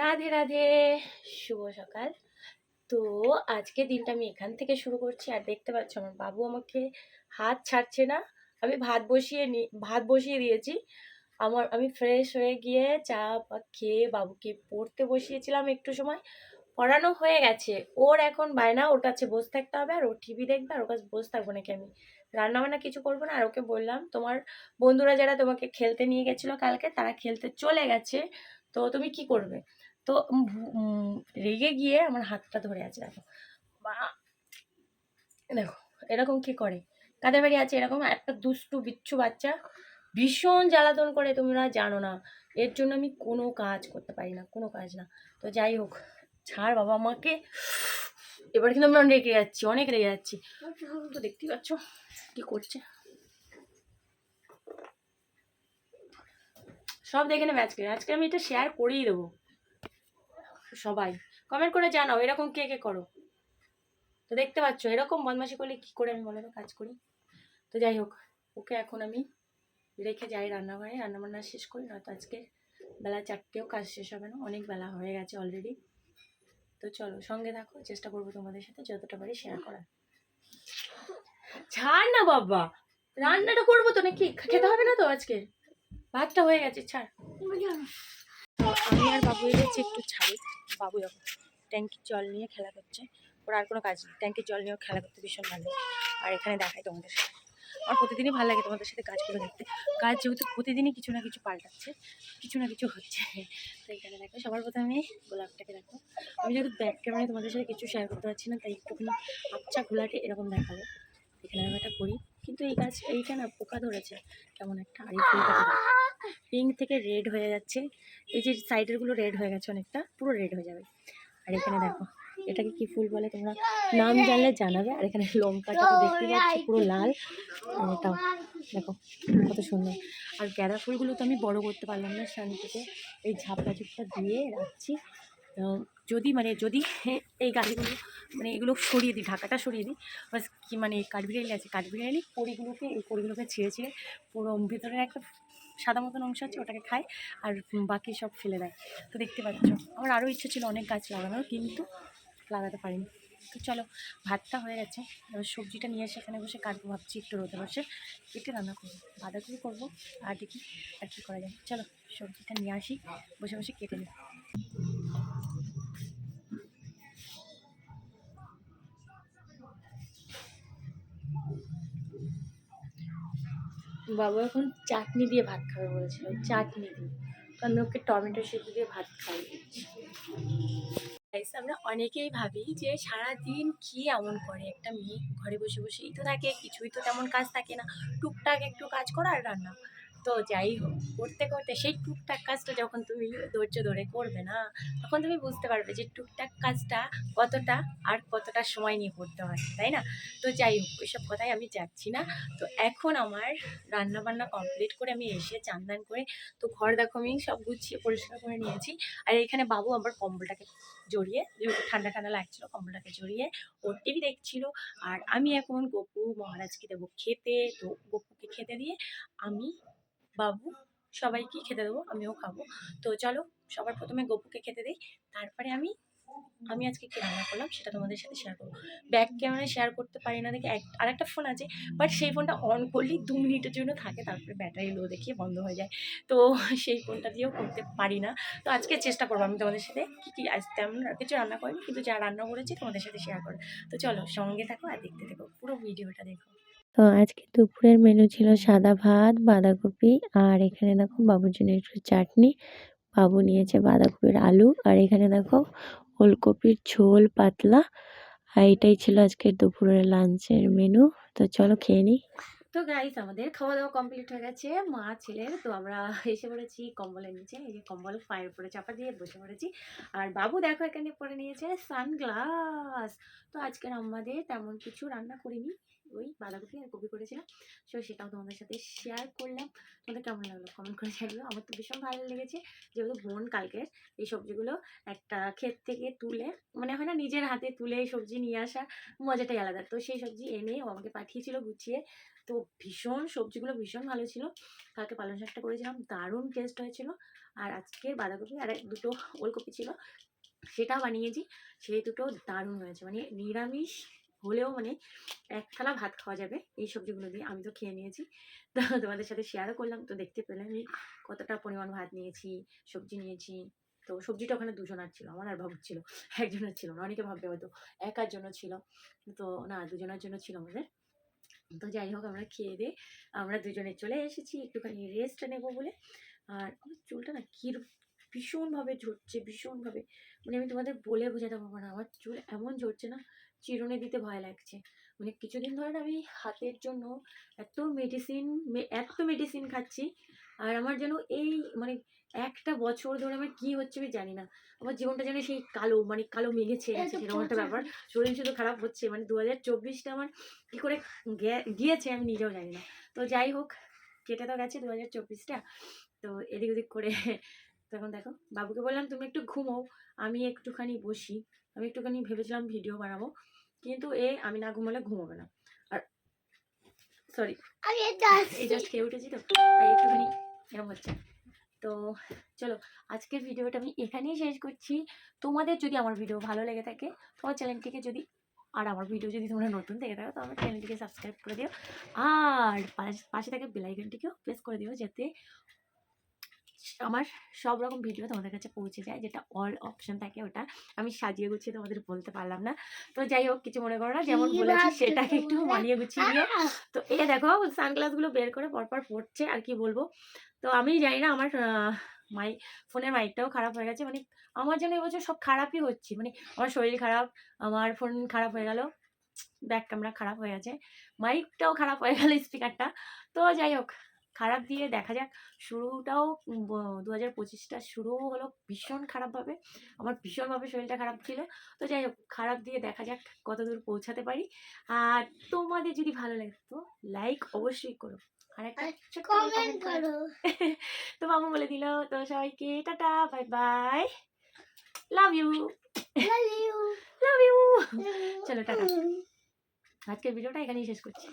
রাধে রাধে। শুভ সকাল। তো আজকে দিনটা আমি এখান থেকে শুরু করছি। আর দেখতে পাচ্ছ, আমার বাবু আমাকে হাত ছাড়ছে না। আমি ভাত বসিয়ে নি, ভাত বসিয়ে দিয়েছি। আমার, আমি ফ্রেশ হয়ে গিয়ে চা খেয়ে বাবুকে পড়তে বসিয়েছিলাম একটু সময়। পড়ানো হয়ে গেছে। ওর এখন বায়না, ওর কাছে বসে থাকতে হবে। আর ও টিভি দেখবে, আর ওর কাছে বসে থাকব নাকি আমি? রান্না বান্না কিছু করব না। আর ওকে বললাম, তোমার বন্ধুরা যারা তোমাকে খেলতে নিয়ে গেছিল কালকে, তারা খেলতে চলে গেছে। তো তুমি কি করবে? তো রেগে গিয়ে আমার হাতটা ধরে আছে, দেখো। বা দেখো, এরকম কি করে? কাদের বাড়ি আছে এরকম? একটা দুষ্টু বিচ্ছু বাচ্চা ভীষণ জ্বালাতন করে, তোমরা জানো না। এর জন্য আমি কোনো কাজ করতে পারি না, কোনো কাজ না। তো যাই হোক, ছাড় বাবা আমাকে এবার কিন্তু আমরা রেগে যাচ্ছি, অনেক রেগে যাচ্ছি। তো দেখতেই পাচ্ছ কি করছে। সব দেখে নেবে আজকে। আজকে আমি এটা শেয়ার করেই দেবো। সবাই। কমেন্ট করে জানাও, এরকম কে কে করো? তো দেখতে পাচ্ছ, এরকম বদমাশি করলে কি করে আমি বলো তো কাজ করি? তো যাই হোক, ওকে এখন আমি রেখে যাই রান্নাঘরে। রান্নাবান্না শেষ করি, নয়তো আজকে বেলা চারটেও কাজ শেষ হবে না, অনেক বেলা হয়ে গেছে অলরেডি তো চলো, সঙ্গে থাকো, চেষ্টা করব তোমাদের সাথে যতটা পারি শেয়ার করার। ছাড় না বাবা! রান্নাটা করব তো নাকি? খেতে হবে না তো আজকে? ভাতটা হয়ে গেছে, ছাড়। আমি আর বাবু এসেছি একটু ছাড়ি। বাবু এখন ট্যাঙ্কির জল নিয়ে খেলা করছে। ওর আর কোনো কাজ নেই। ট্যাঙ্কির জল নিয়েও খেলা করতে ভীষণ ভালো। আর এখানে দেখাই তোমাদের সাথে। আমার প্রতিদিনই ভালো লাগে তোমাদের সাথে কাজগুলো দেখতে। কাজ যেহেতু প্রতিদিনই কিছু না কিছু পাল্টাচ্ছে, কিছু না কিছু হচ্ছে। তো এখানে দেখো, সবার প্রথমে গোলাপটাকে দেখো। আমি যেহেতু ব্যাক ক্যামেরায় তোমাদের সাথে কিছু শেয়ার করতে পারছি না, তাই একটুখানি আচ্ছা ঘোলাটে এরকম দেখাবো। একটা করি। কিন্তু এই গাছ, এইটা না পোকা ধরেছে। কেমন একটা ফুলটা পিঙ্ক থেকে রেড হয়ে যাচ্ছে। এই যে সাইডেরগুলো রেড হয়ে গেছে অনেকটা, পুরো রেড হয়ে যাবে। আর এখানে দেখো, এটাকে কি ফুল বলে তোমরা? নাম জানলে জানাবে। আর এখানে লঙ্কাটা তো দেখতে পাচ্ছি, পুরো লাল। এটাও, দেখো, কত সুন্দর। আর গাঁদা ফুলগুলো তো আমি বড় করতে পারলাম না শান্তিতে। এই ঝাপটা ঝুপটা দিয়ে রাখছি। যদি মানে যদি এই গাড়িগুলো মানে এগুলো সরিয়ে দিই, ঢাকাটা সরিয়ে দিই। বাস কি মানে কাঠবিড়ালি আছে কাঠবিড়ালি পরিগুলোকে এই পরিগুলোকে ছিঁড়ে ছিঁড়ে পুরো ভিতরের একটা সাদা মতন অংশ আছে, ওটাকে খায় আর বাকি সব ফেলে দেয়। তো দেখতে পাচ্ছ, আমার আরও ইচ্ছে ছিল অনেক গাছ লাগানোর, কিন্তু লাগাতে পারিনি। তো চলো, ভাতটা হয়ে গেছে, এবার সবজিটা নিয়ে এসে এখানে বসে কাটবো, ভাবছি একটু রোদে বসে কেটে রান্না করব, বাঁধাকপি করব আর দেখি আর কী করা যায়। চলো, সবজিটা নিয়ে আসি, বসে বসে কেটে নিই। বাবু এখন চাটনি দিয়ে ভাত খাবে বলেছিল, চাটনি দিয়ে। আমি ওকে টমেটো সেদ্ধ দিয়ে ভাত খাই আমরা অনেকেই ভাবি যে সারাদিন কি এমন করে? একটা মেয়ে ঘরে বসে বসেই তো থাকে, কিছুই তো তেমন কাজ থাকে না। টুকটাক একটু কাজ করা আর রান্না। তো যাই হোক, করতে করতে সেই টুকটাক কাজটা যখন তুমি ধৈর্য ধরে করবে না, তখন তুমি বুঝতে পারবে যে টুকটাক কাজটা কতটা আর কতটা সময় নিয়ে করতে হয়, তাই না? তো যাই হোক, ওইসব কথাই আমি যাচ্ছি না। তো এখন আমার রান্না বান্না কমপ্লিট করে আমি এসে চানদান করে, তো ঘর দেখো আমি সব গুছিয়ে পরিষ্কার করে নিয়েছি। আর এখানে বাবু আমার কম্বলটাকে জড়িয়ে ঠান্ডা ঠান্ডা লাগছিল, কম্বলটাকে জড়িয়ে ওর টিভি দেখছিল। আর আমি এখন গপু মহারাজকে দেবো খেতে, তো গপুকে খেতে দিয়ে আমি বাবু সবাইকে খেতে দেবো, আমিও খাব। তো চলো, সবার প্রথমে গপুকে খেতে দিই, তারপরে আমি আমি আজকে কি রান্না করলাম সেটা তোমাদের সাথে শেয়ার করব। ব্যাক ক্যামেরায় শেয়ার করতে পারি না দেখে, এক- আরেকটা ফোন আছে বাট সেই ফোনটা অন করলেই দু মিনিটের জন্য থাকে, তারপরে ব্যাটারি লো দেখিয়ে বন্ধ হয়ে যায়। তো সেই ফোনটা দিয়েও করতে পারি না। তো আজকে চেষ্টা করব আমি তোমাদের সাথে, কী কী আজ তেমন আর কিছু রান্না করিনি, কিন্তু যা রান্না করেছি তোমাদের সাথে শেয়ার করো তো চলো সঙ্গে থাকো আর দেখতে থাকো, পুরো ভিডিওটা দেখো। তো আজকে দুপুরের মেনু ছিল সাদা ভাত, বাঁধাকপি আর এখানে দেখো বাবুর জন্য একটু চাটনি। বাবু নিয়েছে বাঁধাকপির আলু আর এখানে দেখো ওলকপির ঝোল পাতলা। আর এটাই ছিল আজকের দুপুরের লাঞ্চের মেনু তো চলো খেয়ে নিই তো গাইস আমাদের খাওয়া দাওয়া কমপ্লিট হয়ে গেছে। মা ছেলের তো আমরা এসে পড়েছি কম্বলের নিচে। এই যে কম্বল পায়ের উপরে চাপা দিয়ে বসে পড়েছি। আর বাবু দেখো এখানে পরে নিয়েছে সানগ্লাস তো আজকের আমাদের তেমন কিছু রান্না করিনি। ওই বাঁধাকপি আর কপি করেছিলাম। সো সেটাও তোমাদের সাথে শেয়ার করলাম। তোমাদের কেমন লাগল? কমেন্ট করে জানিও। আমার তো ভীষণ ভালো লেগেছে। যেহেতু বোন কালকের, এই সবজিগুলো একটা ক্ষেত থেকে তুলে মানে হয় না, নিজের হাতে তুলে সবজি নিয়ে আসা মজাটাই আলাদা। তো সেই সবজি এনে ও আমাকে পাঠিয়েছিল গুছিয়ে। তো ভীষণ, সবজিগুলো ভীষণ ভালো ছিল। কালকে পালং শাকটা করেছিলাম, দারুণ টেস্ট হয়েছিল। আর আজকের বাঁধাকপি আর দুটো ওলকপি ছিল সেটা বানিয়েছি। সেই দুটো দারুণ হয়েছে। মানে নিরামিষ হলেও মানে এক থালা ভাত খাওয়া যাবে এই সবজিগুলো দিয়ে। আমি তো খেয়ে নিয়েছি। তো তোমাদের সাথে শেয়ারও করলাম। তো দেখতে পেলে আমি কতটা পরিমাণ ভাত নিয়েছি, সবজি নিয়েছি। তো সবজিটা ওখানে দুজনার ছিল, আমার আর বাবুর ছিল। একজনের ছিল না, অনেকে ভাববে হয়তো একার জন্য ছিল। তো না, দুজনের জন্য ছিল আমাদের। তো যাই হোক, আমরা খেয়ে দিয়ে আমরা দুজনে চলে এসেছি। একটুখানি রেস্ট নেব বলে। আর আমার চুলটা না কি ভীষণভাবে ঝরছে, ভীষণভাবে। মানে আমি তোমাদের বলে বোঝাতে পারব না। আমার চুল এমন ঝরছে না চিরুনি দিতে ভয় লাগছে। মানে কিছুদিন ধরে আমি হাতের জন্য এত মেডিসিন এত মেডিসিন খাচ্ছি আর আমার যেন এই মানে একটা বছর ধরে আমার কি হচ্ছে আমি জানি না। আমার জীবনটা যেন সেই কালো মানে কালো মেঘে ছেয়ে গেছে সেরকম একটা ব্যাপার। শরীর শুধু খারাপ হচ্ছে মানে দু হাজার চব্বিশটা আমার কী করে গে- গিয়েছে আমি নিজেও জানি না। তো যাই হোক কেটে তো গেছে দু হাজার চব্বিশটা। তো এদিক ওদিক করে তখন দেখো বাবুকে বললাম তুমি একটু ঘুমোও আমি একটুখানি বসি। আমি একটুখানি ভেবেছিলাম ভিডিও বানাবো কিন্তু এ আমি না ঘুমালে ঘুমোবে না। আর সরি এই জাস্ট খেয়ে উঠেছি তো একটুখানি এরকম হচ্ছে। তো চলো আজকের ভিডিওটা আমি এখানেই শেষ করছি। তোমাদের যদি আমার ভিডিও ভালো লেগে থাকে তোমার চ্যানেলটিকে যদি আর আমার ভিডিও যদি তোমরা নতুন থেকে থাকো তো আমার চ্যানেলটিকে সাবস্ক্রাইব করে দিও। আর পাশ- পাশে থাকে বেলাইকনটিকেও প্রেস করে দিও যাতে আমার সব রকম ভিডিও তোমাদের কাছে পৌঁছে যায় যেটা অল অপশন থাকে ওটা। আমি সাজিয়ে গুছিয়ে তোমাদের বলতে পারলাম না। তো যাই হোক কিছু মনে করো না যেমন বলেছি সেটাকে একটু মানিয়ে গুছিয়ে দিও তো এ দেখো সানগ্লাসগুলো বের করে পরপর পড়ছে আর কি বলব। তো আমি জানি না আমার মাই ফোনের মাইকটাও খারাপ হয়ে গেছে। মানে আমার জন্য এবছর সব খারাপই হচ্ছে। মানে আমার শরীর খারাপ আমার ফোন খারাপ হয়ে গেল ব্যাক ক্যামেরা খারাপ হয়ে গেছে। মাইকটাও খারাপ হয়ে গেল স্পিকারটা তো যাই হোক খারাপ দিয়ে দেখা যাক শুরুটাও দু হাজার পঁচিশটা শুরুও হলো ভীষণ খারাপভাবে। আমার ভীষণভাবে শরীরটা খারাপ ছিল। তো যাই হোক খারাপ দিয়ে দেখা যাক কত দূর পৌঁছাতে পারি। আর তোমাদের যদি ভালো লাগে তো লাইক অবশ্যই করো। আর একটা comment করো। তো মামা বলে দিল তো সবাইকে tata bye bye love you love you love you চলো টাটা। আজকের ভিডিওটা এখানেই শেষ করছি।